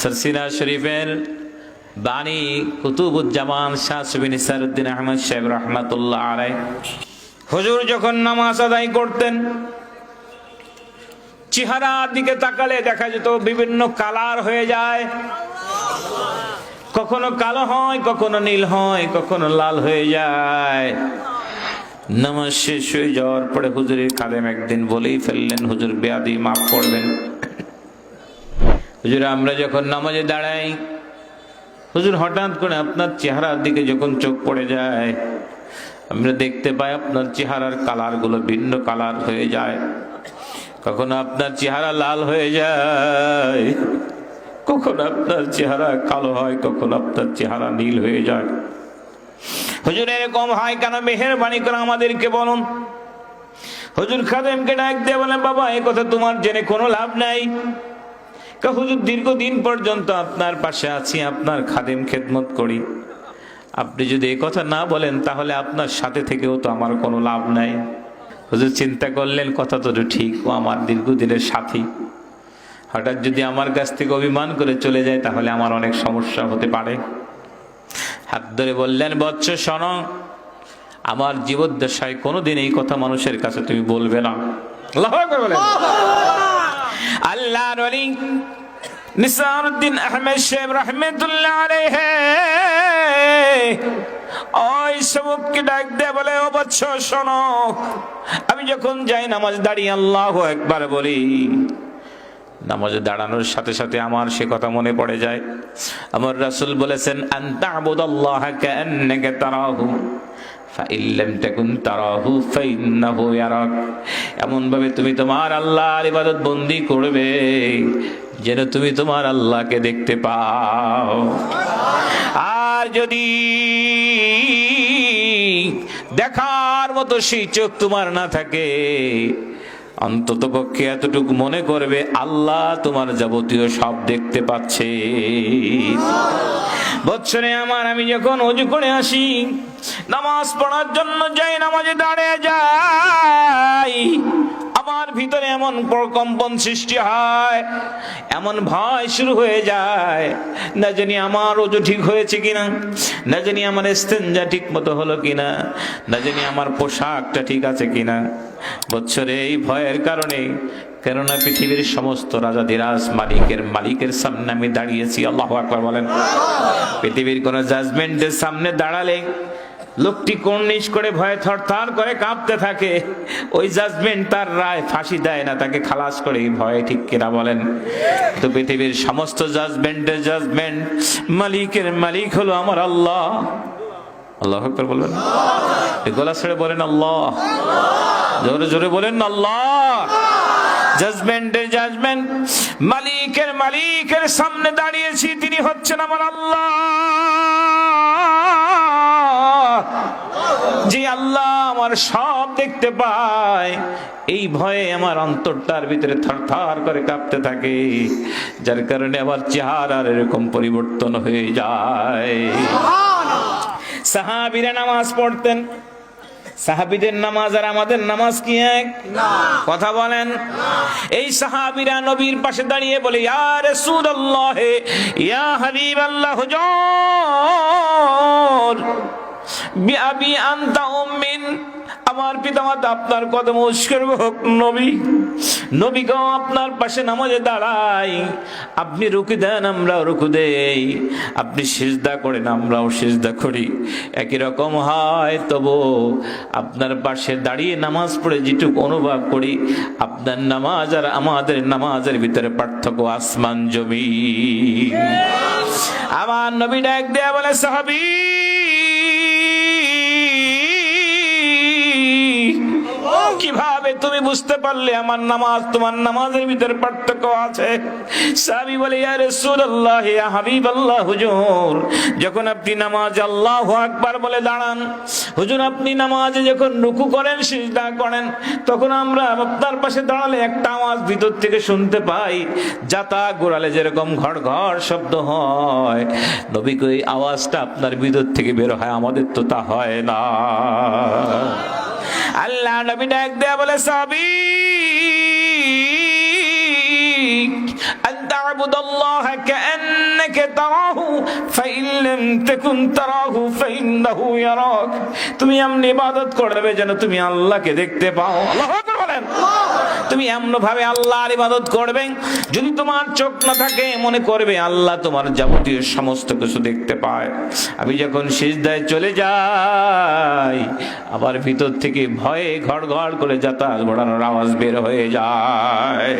সরসিনা শরীফের বাণী কুতুবুজ্জামান শাহ সুবিন ইসারুদ্দিন আহমদ সাহেব রহমাতুল্লাহ আলাই হুজুর যখন নামাজ আদায় করতেন, চেহারার দিকে তাকালে দেখা যেত বিভিন্ন কালার হয়ে যায়। কখনো কালো হয়, কখনো নীল হয়, কখনো লাল হয়ে যায়। নামাজ শেষ হয়ে যাওয়ার পরে হুজুরের কালেম একদিন বলেই ফেললেন, হুজুর বেয়াদি মাফ করবেন। হুজুর, আমরা যখন নামাজে দাঁড়াই, হুজুর, হঠাৎ করে আপনার চেহারার দিকে যখন চোখ পড়ে যায়, আমরা দেখতে পাই আপনার চেহারার কালারগুলো ভিন্ন কালার হয়ে যায়। কখনো আপনার চেহারা লাল হয়ে যায়, কখন আপনার চেহারা কালো হয়, কখন আপনার চেহারা নীল হয়ে যায়। হুজুর, এরকম হয় কেন? মেহেরবানি করে আমাদেরকে বলুন। হুজুর, খাদেমকে ডাক দিয়ে বলে বাবা, এ কথা তোমার জেনে কোনো লাভ নাই। হুজুর দীর্ঘদিন পর্যন্ত আপনার পাশে আছি, আপনার খাদেম খেদমত করি। আপনি যদি এই কথা না বলেন, তাহলে আপনার সাথে থেকেও তো আমার কোনো লাভ নাই। হুজুর চিন্তা করলেন, কথা তো ঠিক, ও আমার দীর্ঘদিনের সাথী। হঠাৎ যদি আমার কাছ থেকে অভিমান করে চলে যায়, তাহলে আমার অনেক সমস্যা হতে পারে। হাত ধরে বললেন বৎস শোনো, আমার জীবদ্দশায় কোনোদিন এই কথা মানুষের কাছে তুমি বলবে না। আল্লাহর ওলি নিসারউদ্দিন আহমেদ সাহেব রহমতুল্লাহ আলাইহি। ওই সবককে ডাক দে বলে, ও বৎস, শোনো, আমি যখন যাই নামাজ দাঁড়িয়ে, আল্লাহু একবার বলি। নামাজে দাঁড়ানোর সাথে সাথে আমার সে কথা মনে পড়ে যায়। আমার রাসূল বলেছেন আনতা আবুদাল্লাহ কান্নাকা তারাহু। এমন ভাবে তুমি তোমার আল্লাহর ইবাদত বন্দি করবে, যেন তুমি তোমার আল্লাহকে দেখতে পাও। আর যদি দেখার মতো সেই চোখ তোমার না থাকে, অন্তত পক্ষে এতটুকু মনে করবে, আল্লাহ তোমার যাবতীয় সব দেখতে পাচ্ছে। বৎসরে আমার আমি যখন অজু করে আসি নামাজ পড়ার জন্য যাই নামাজে দাঁড়িয়ে যাই আমার ভিতরে এমন প্রকম্পন সৃষ্টি হয়, এমন ভয় শুরু হয়ে যায়, না জানি আমার ওজু ঠিক হয়েছে কিনা, না জানি আমার স্তেঞ্জা ঠিক মতো হলো কিনা, না জানি আমার পোশাকটা ঠিক আছে কিনা। বছরে এই ভয়ের কারণে কেননা পৃথিবীর সমস্ত রাজা রাজাধিরাজ, মালিকের মালিকের সামনে আমি দাঁড়িয়েছি, আল্লাহ আকবার বলেন। পৃথিবীর কোন জাজমেন্টের সামনে দাঁড়ালে লোকটি কর্নিশ করে ভয়ে থরথর করে কাঁপতে থাকে? ওই জাজমেন্ট তার রায় ফাঁসি দেয় না, তাকে খালাস করে ভয়ে, ঠিক কিনা বলেন? তো পৃথিবীর সমস্ত জাজমেন্টের জাজমেন্ট মালিকের মালিক হলো আমার আল্লাহ। আল্লাহ আকবার বলবেন। গলা ছেড়ে বলেন আল্লাহ। জোরে জোরে বলেন আল্লাহ। জাজমেন্টের জাজমেন্ট মালিকের মালিকের সামনে দাঁড়িয়েছি, তিনি হচ্ছেন আমার আল্লাহ। যে আল্লাহ আমার সব দেখতে পায় এই ভয়ে আমার অন্তরটার ভিতরে থরথর করে কাঁপতে থাকে যার কারণে আমার চেহারার এরকম পরিবর্তন হয়ে যায়। সাহাবিরা নামাজ পড়তেন। সাহাবিদের নামাজ আর আমাদের নামাজ কি এক? কথা বলেন। এই সাহাবিরা নবীর পাশে দাঁড়িয়ে বলে ইয়া রাসূলুল্লাহ ইয়া হাবিবাল্লাহ হুজুর বিআবি আনতা উম্মিন। আমার আপনার কদম উস্কর্ব হোক, নবী। নবী গো, আপনার পাশে নামাজে দাঁড়াই। আপনি রুকু দেন, আমরাও রুকু দেই। আপনি সিজদা করেন, আমরাও সিজদা করি। একই রকম হয়, তবু আপনার পাশে দাঁড়িয়ে নামাজ পড়ে যেটুকু অনুভব করি, আপনার নামাজ আর আমাদের নামাজের ভিতরে পার্থক্য আসমান জমি আমার নবী ডাক দেয়া বলে, সাহাবী কীভাবে তুমি বুঝতে পারলে আমার নামাজ? তোমার নামাজের ভিতরে পার্থক্য আছে। সাহাবী বলে, ইয়া রাসূলুল্লাহ, ইয়া হাবিবাল্লাহ, হুজুর। যখন আপনি নামাজ আল্লাহু আকবার বলে দাঁড়ান, হুজুর, আপনি নামাজে যখন রুকু করেন, সিজদা করেন, তখন আমরা আপনার পাশে দাঁড়ালে একটা আওয়াজ ভিতর থেকে শুনতে পাই। যাতা গোড়ালে যেরকম ঘর ঘর শব্দ হয়। নবী কই, আওয়াজটা আপনার ভিতর থেকে বের হয়, আমাদের তো তা হয় না। আল্লাহ নবী ডাক দেয়া বলে সাবি أن تعبد الله كأن আইনাইকে তারাহু ফাইল্লাম তাকুন তারাহু ফাইন্নাহু ইয়ারাক তুমি এমনি ইবাদত করবে যেন তুমি আল্লাহকে দেখতে পাও আল্লাহু আকবার বলেন তুমি এমন ভাবে আল্লাহর ইবাদত করবে, যদি তোমার চোখ না থাকে, মনে করবে আল্লাহ তোমার যাবতীয় সমস্ত কিছু দেখতে পায়। আমি যখন সিজদায় চলে যাই, আবার ভিতর থেকে ভয়ে ঘড় ঘড় করে যাতায়াত ঘোড়ানোর আওয়াজ বের হয়ে যায়।